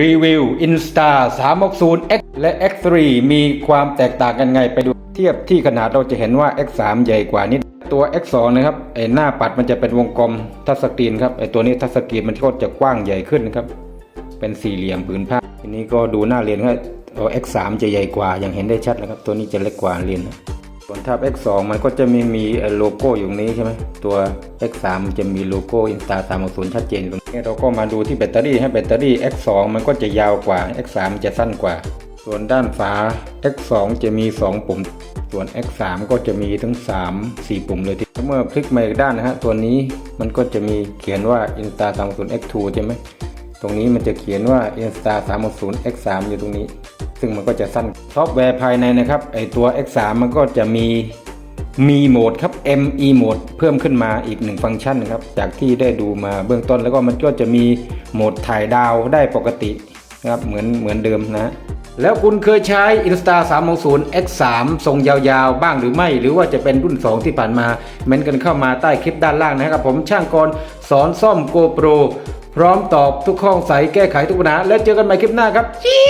รีวิว Insta 360 X และ X3 มีความแตกต่างกันไงไปดูเทียบที่ขนาดเราจะเห็นว่า X3 ใหญ่กว่านิด ตัว X2 นะครับไอหน้าปัดมันจะเป็นวงกลมทัชสกรีนครับไอตัวนี้ทัชสกรีนมันก็จะกว้างใหญ่ขึ้นครับ เป็นสี่เหลี่ยมผืนผ้าทีนี้ก็ดูหน้าเรียนว่าตัว X3 จะใหญ่กว่าอย่างเห็นได้ชัดแล้วครับ ตัวนี้จะเล็กกว่าเรียนนะ ส่วนทับ X2 มันก็จะมีมีโลโก้อยู่นี้ใช่ไหมตัว X3 มันจะมีโลโก้ Insta 360ชัดเจนตรงนี้เราก็มาดูที่แบตเตอรี่ให้แบตเตอรี่ X2 มันก็จะยาวกว่า X3 จะสั้นกว่า ส่วนด้านฝา X2 จะมี 2 ปุ่ม ส่วน X3 ก็จะมีทั้ง 3 4 ปุ่มเลยทีเมื่อคลิกมาอีกด้านนะฮะตัวนี้มันก็จะมีเขียนว่า Insta 360 X2 ใช่ไหมตรงนี้มันจะเขียนว่า Insta 360 X3 อยู่ตรงนี้ ซึ่งมันก็จะสั้นซอฟต์แวร์ภายในนะครับไอตัว X3 มันก็จะมีมีโหมดครับ ME โหมดเพิ่มขึ้นมาอีกหนึ่งฟังก์ชันนะครับจากที่ได้ดูมาเบื้องต้นแล้วก็มันก็จะมีโหมดถ่ายดาวได้ปกตินะครับเหมือนเหมือนเดิมนะแล้วคุณเคยใช้ Insta 360 X3 ทรงยาวๆ บ้างหรือไม่ หรือว่าจะเป็นรุ่น 2 ที่ผ่านมาเม้นกันเข้ามาใต้คลิปด้านล่างนะครับ ผมช่างกรสอนซ่อม GoPro พร้อมตอบทุกข้อสงสัยแก้ไขทุกปัญหา แล้วเจอกันใหม่คลิปหน้าครับจี๊